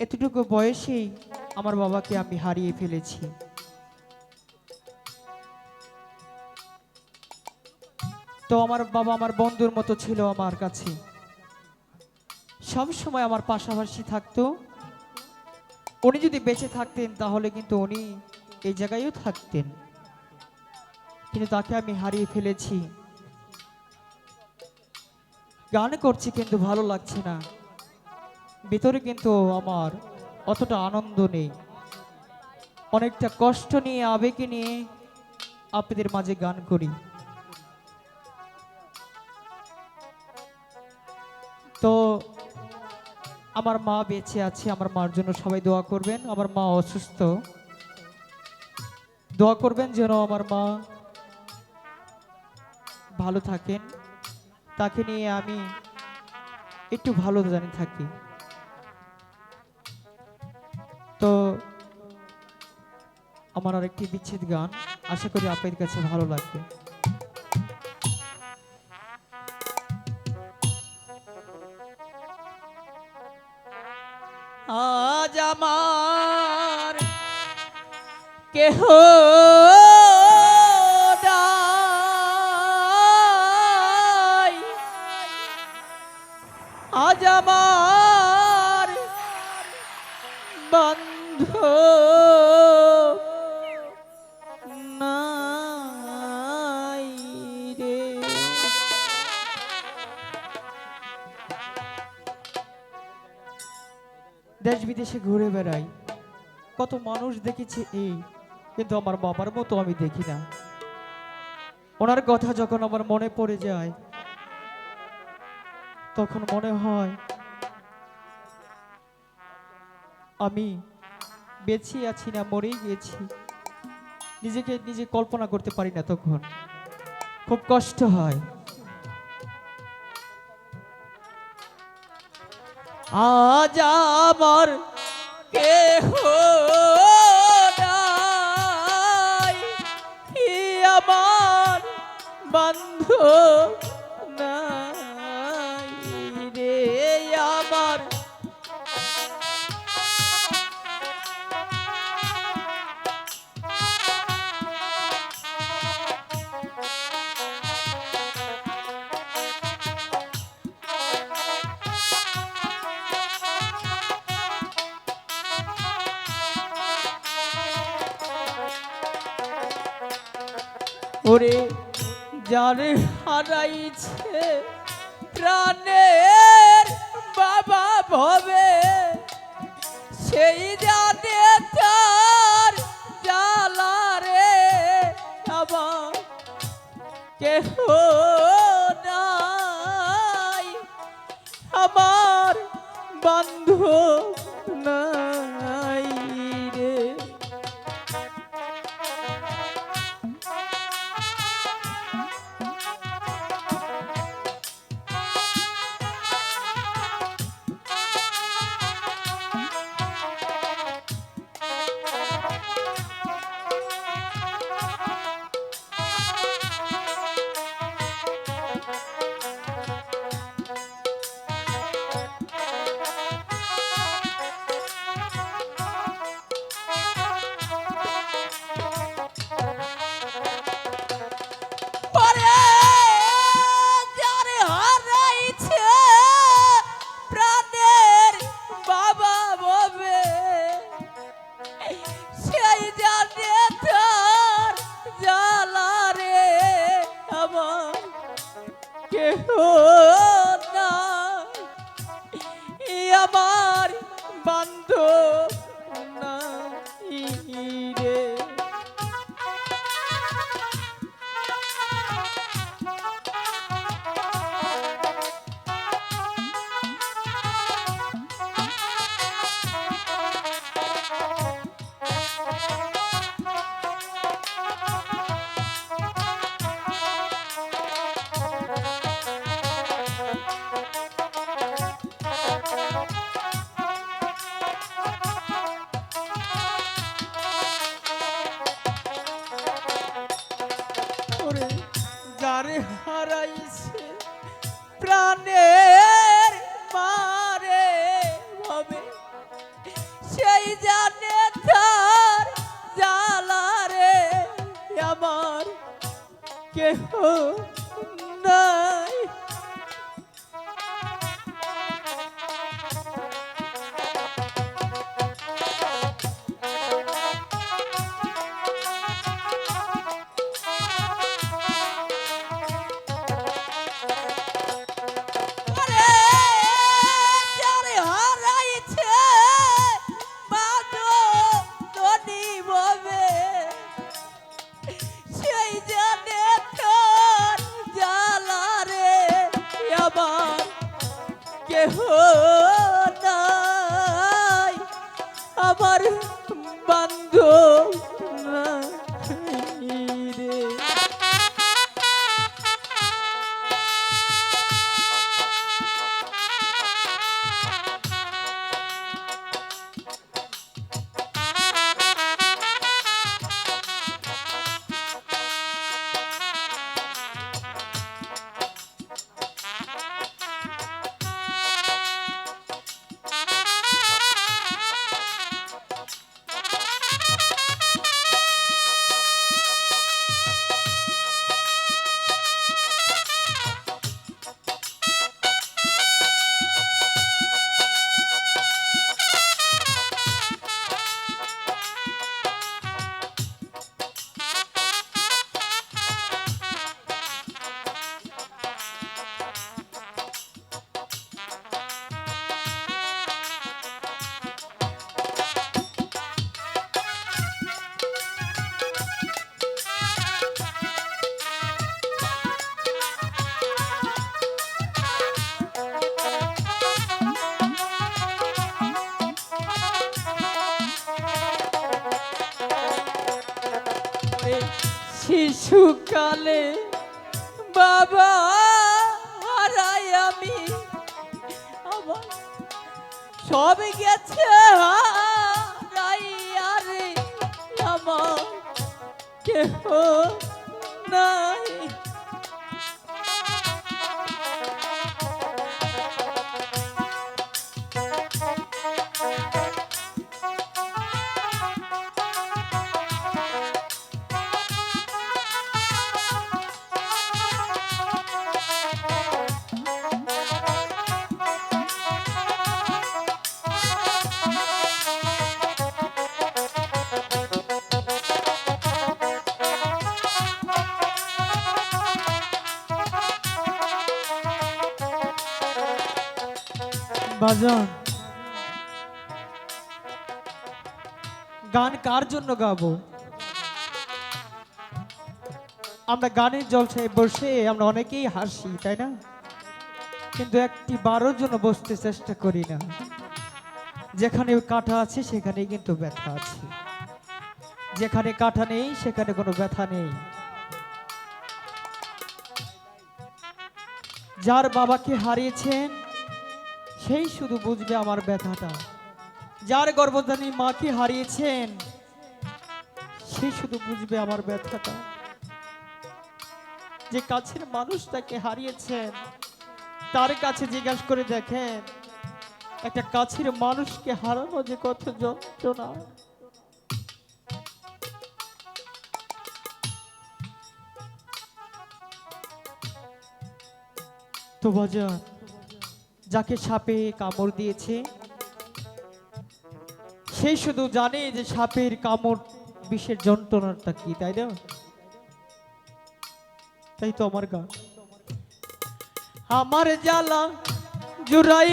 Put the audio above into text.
এতটুকু বয়সেই আমার বাবাকে আমি হারিয়ে ফেলেছি। তো আমার বাবা আমার বন্ধুর মতো ছিল আমার কাছে। সব সময় আমার পাশাপাশি থাকতো। উনি যদি বেঁচে থাকতেন, তাহলে কিন্তু উনি এই জায়গায়ও থাকতেন। কিন্তু তাকে আমি হারিয়ে ফেলেছি। গান করছি কিন্তু ভালো লাগছে না। ভিতরে কিন্তু আমার অতটা আনন্দ নেই। অনেকটা কষ্ট নিয়ে, আবেগে নিয়ে আপনাদের মাঝে গান করি। তো আমার মা বেঁচে আছে, আমার মার জন্য সবাই দোয়া করবেন। আমার মা অসুস্থ। দোয়া করবেন যেন আমার মা ভালো থাকেন। তাকে নিয়ে আমি একটু ভালো জানি থাকি। তো আমার আরেকটি বিচ্ছেদ গান আশা করি আপনাদের কাছে ভালো লাগবে আজ আমার কেহ। আজ আমার বন্ধ দেশ বিদেশে ঘুরে বেড়াই। কত মানুষ দেখেছি এই, কিন্তু আমার বাবার মতো আমি দেখি না। ওনার কথা যখন আমার মনে পড়ে যায়, তখন মনে হয় আমি বেঁচে আছি না, মরেই গিয়েছি। নিজেকে নিজে কল্পনা করতে পারি না তখন। খুব কষ্ট হয়। আজ আমার কেহ আমার বন্ধু। ওরে যারে হারাইছে প্রাণের বাবা ভবে সেই জানে তার জালারে আমার কেহ Bye. চাইছে প্রাণের মারে হবে। সেই জানে তার জ্বালারে আমার কেহ আমার বান্ধব শিশুকালে বাবা হারাই আমি। সব গেছে আমার কেহ নাই। বাজন গান কার জন্য গাবো? আমরা গানের জলসায় বসে আমরা অনেকেই হাসি, তাই না? কিন্তু একটি বারোর জন্য বসতে চেষ্টা করি না। যেখানে কাঁটা আছে, সেখানে কিন্তু ব্যথা আছে। যেখানে কাঁটা নেই, সেখানে কোনো ব্যথা নেই। যার বাবাকে হারিয়েছেন সেই শুধু বুঝবে আমার ব্যথাটা। যার গর্ভধানী মাকে হারিয়েছেন, সে শুধু বুঝবে আমার ব্যথাটা। যে কাছের মানুষটাকে হারিয়েছেন, তার কাছে জিজ্ঞাসা করে দেখেন, একটা কাছের মানুষকে হারানো যে কত যন্ত্রণা। তো বাজার যাকে সাপে কামড় দিয়েছে। সে শুধু জানে যে সাপের কামড় বিষের যন্ত্রণাটা কি, তাই না? তাই তো আমার গান। আমার জ্বালা জুড়াই